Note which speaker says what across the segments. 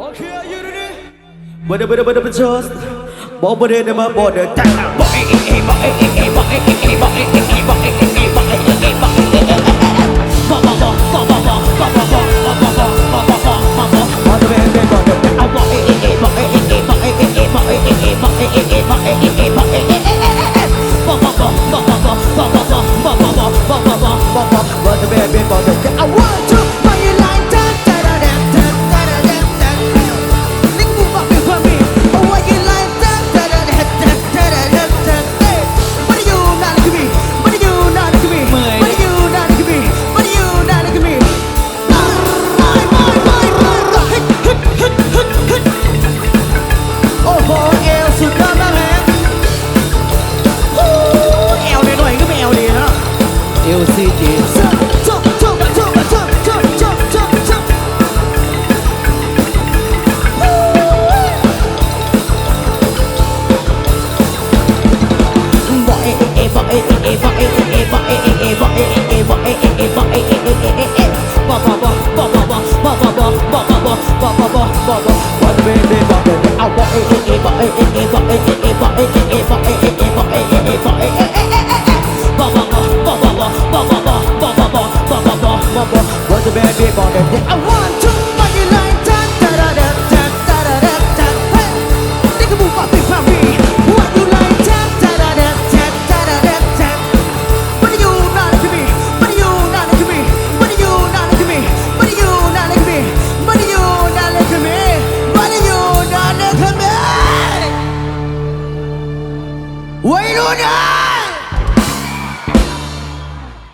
Speaker 1: Okey yürünü. Bada bada bada bada Bobber in my border. Bobber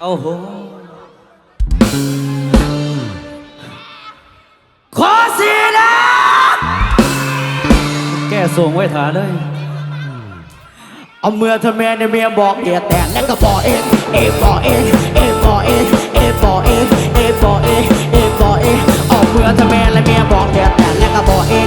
Speaker 1: เอาโหขอสียงนะ
Speaker 2: แก้ส่งไว้ถาเลย
Speaker 1: เอาเมื่อเธอแม่ในเมียบอกเอียแต่งแล้วก็บอกเองเอบอกเองเอบอกเองเอบอกเองเอบอกเองเอบอกเองเอาเมื่อเธอแม่และเมียบอกเอียแต่งแล้วก็บอกเอง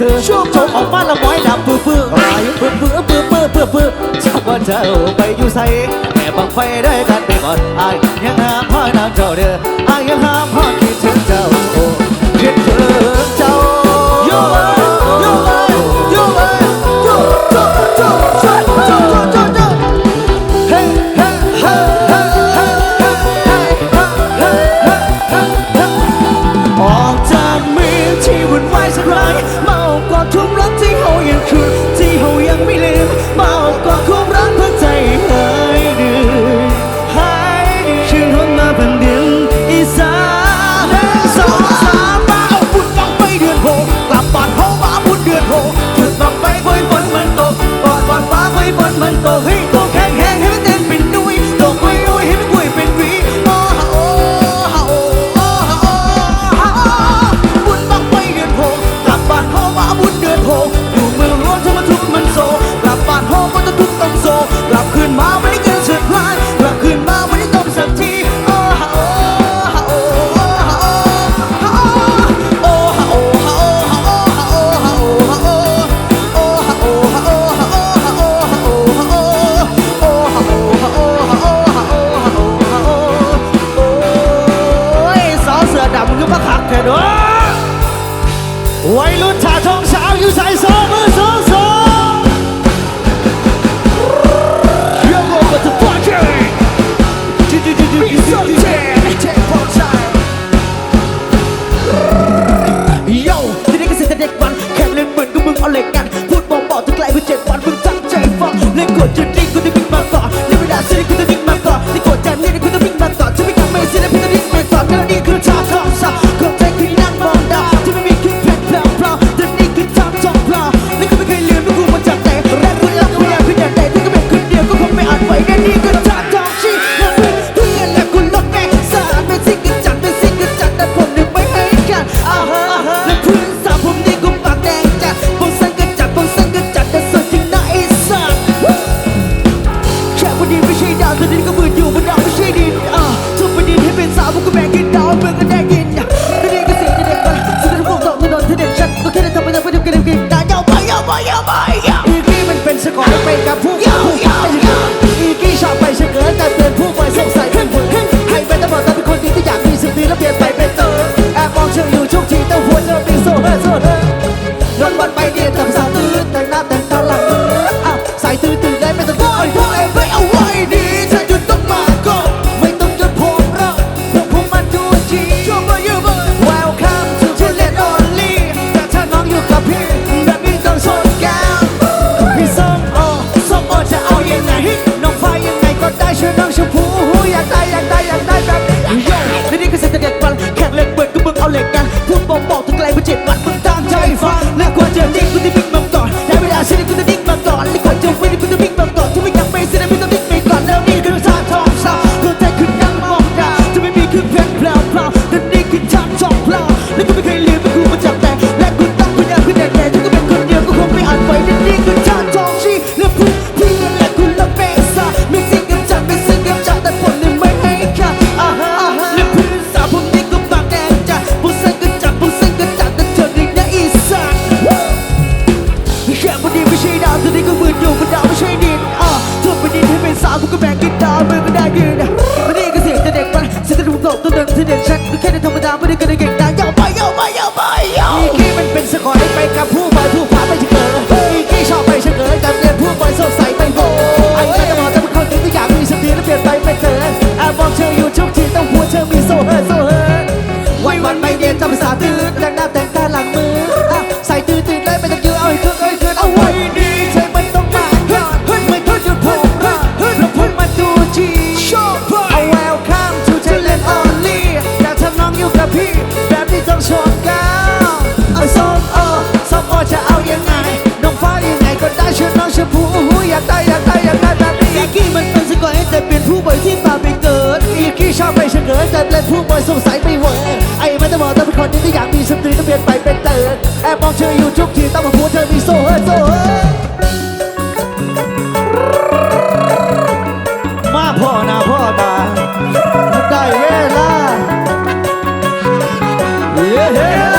Speaker 1: ซื้
Speaker 2: อ
Speaker 1: ช่วงจบออกมาละม้อยดำปื้อปื้อไรลปื้อปื้อปื้อปื้อปื้อปื้อชาวบ้านเจ้าไปอยู่
Speaker 2: ใส่
Speaker 1: แม่บังไฟได้กันไปก่อนไอ้ยังห้ามพ่อน้ำเจ้าเด้
Speaker 2: อไอ้ยังห้าม
Speaker 1: พ่อคิดถึง
Speaker 2: เจ้าโอ้คิดถึง
Speaker 1: เจ้า Why, I'm gonna get down. บ่อยที่ป่าไปเกิดอีกี้ชอบไปเฉยแต่
Speaker 2: เป็นผู้บ่อยสงสัยไม่เวอร์ไอ้มันจะบ
Speaker 1: อกต้อ
Speaker 2: งเป็นคนนี้ที่อยากมีสตรีต้องเปลี่ยนไปเป็นเติร์ดแอบมองเธออยู่ทุกทีต้องมาพูดเธอมีโซ่เฮ้โซ่มาพ่อนาพ่อตาได้เวลา
Speaker 3: เย้